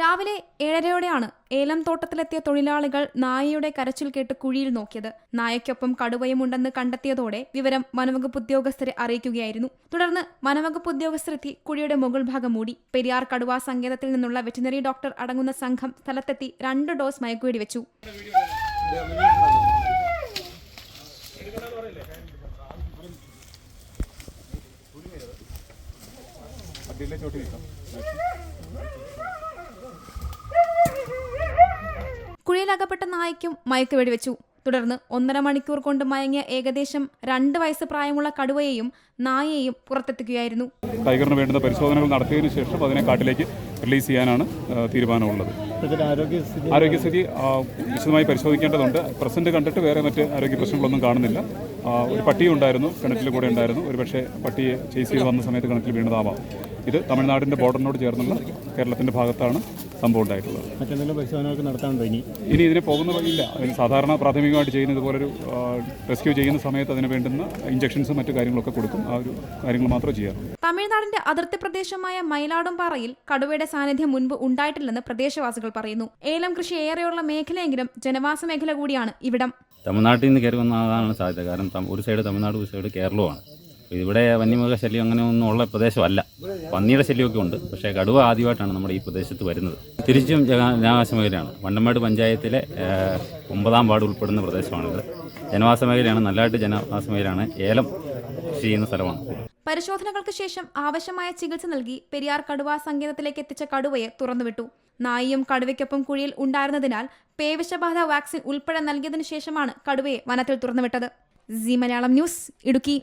രാവിലെ ഏഴരയോടെയാണ് ഏലം തോട്ടത്തിലെത്തിയ തൊഴിലാളികൾ നായയുടെ കരച്ചിൽ കേട്ട് കുഴിയിൽ നോക്കിയത്. നായയ്ക്കൊപ്പം കടുവയും ഉണ്ടെന്ന് കണ്ടെത്തിയതോടെ വിവരം വനവകുപ്പ് ഉദ്യോഗസ്ഥരെ അറിയിക്കുകയായിരുന്നു. തുടർന്ന് വനവകുപ്പ് ഉദ്യോഗസ്ഥരെത്തി കുഴിയുടെ മുകൾ ഭാഗം മൂടി. പെരിയാർ കടുവാ സങ്കേതത്തിൽ നിന്നുള്ള വെറ്റിനറി ഡോക്ടർ അടങ്ങുന്ന സംഘം സ്ഥലത്തെത്തി രണ്ട് ഡോസ് മയക്കുവെടി വെച്ചു. കുഴിയിലകപ്പെട്ട നായ്ക്കും മയക്ക് വെടിവെച്ചു. തുടർന്ന് ഒന്നര മണിക്കൂർ കൊണ്ട് മയങ്ങിയ ഏകദേശം രണ്ട് വയസ്സ് പ്രായമുള്ള കടുവയെയും നായയെയും പുറത്തെത്തിക്കുകയായിരുന്നു ടൈഗറിന് വേണ്ടുന്ന പരിശോധനകൾ നടത്തിയതിനു ശേഷം അതിനെ കാട്ടിലേക്ക് റിലീസ് ചെയ്യാനാണ് തീരുമാനമുള്ളത്. ആരോഗ്യസ്ഥിതി വിശദമായി പരിശോധിക്കേണ്ടതുണ്ട്. പ്രസന്റ് കണ്ടിട്ട് വേറെ മറ്റ് ആരോഗ്യ പ്രശ്നങ്ങളൊന്നും കാണുന്നില്ല. ഒരു പട്ടി ഉണ്ടായിരുന്നു കിണറ്റിൽ കൂടെ ഉണ്ടായിരുന്നു. ഒരുപക്ഷെ പട്ടിയെ ചേസ് ചെയ്ത് വന്ന സമയത്ത് കിണറ്റിൽ വീണതാവാം. ഇത് തമിഴ്നാടിന്റെ ബോർഡറിനോട് ചേർന്നുള്ള കേരളത്തിന്റെ ഭാഗത്താണ്. സംഭവം ഉണ്ടായിട്ടുള്ളത്. മറ്റെന്തെങ്കിലും പരിശോധനകൾക്ക് നടത്താനുണ്ടോ ഇനി? ഇനി ഇതിനെ പോകുന്ന വഴിയില്ല. അതിന് സാധാരണ പ്രാഥമികമായിട്ട് ചെയ്യുന്ന ഇതുപോലൊരു റെസ്ക്യൂ ചെയ്യുന്ന സമയത്ത് അതിന് വേണ്ടുന്ന ഇഞ്ചക്ഷൻസും മറ്റു കാര്യങ്ങളൊക്കെ കൊടുക്കും. ആ ഒരു കാര്യങ്ങൾ മാത്രമേ ചെയ്യാറുള്ളൂ തമിഴ്നാടിന്റെ അതിർത്തി പ്രദേശമായ മയിലാടുംപാറയിൽ കടുവയുടെ സാന്നിധ്യം മുൻപ് ഉണ്ടായിട്ടില്ലെന്ന് പ്രദേശവാസികൾ പറയുന്നു. ഏലം കൃഷി ഏറെയുള്ള മേഖലയെങ്കിലും ജനവാസ മേഖല കൂടിയാണ് ഇവിടം. തമിഴ്നാട്ടിൽ നിന്ന് കയറി വന്നതാണ് സാധ്യത. കാരണം ഒരു സൈഡ് തമിഴ്നാട് ഒരു സൈഡ് കേരളവുമാണ്. അപ്പോൾ ഇവിടെ വന്യമൃഗ ശല്യം അങ്ങനെ ഒന്നും ഉള്ള പ്രദേശമല്ല. പന്നിയുടെ ശല്യമൊക്കെ ഉണ്ട്. പക്ഷേ കടുവ ആദ്യമായിട്ടാണ് നമ്മുടെ ഈ പ്രദേശത്ത് വരുന്നത്. തിരിച്ചും ജന- ജനവാസ മേഖലയാണ് വണ്ടമേട് പഞ്ചായത്തിലെ ഒമ്പതാം വാർഡ് ഉൾപ്പെടുന്ന പ്രദേശമാണിത്. ജനവാസ മേഖലയാണ് നല്ലതായിട്ട് ജനവാസ മേഖലയാണ് ഏലം കൃഷി ചെയ്യുന്ന സ്ഥലമാണ്. പരിശോധനകൾക്ക് ശേഷം ആവശ്യമായ ചികിത്സ നൽകി പെരിയാർ കടുവ സങ്കേതത്തിലേക്ക് എത്തിച്ച കടുവയെ തുറന്നുവിട്ടു. നായിയും കടുവയ്ക്കൊപ്പം കുഴിയിൽ ഉണ്ടായിരുന്നതിനാൽ പേവിഷബാധ വാക്സിൻ ഉൾപ്പെടെ നൽകിയതിനു ശേഷമാണ് കടുവയെ വനത്തിൽ തുറന്നുവിട്ടത്. C Malayalam news Idukki.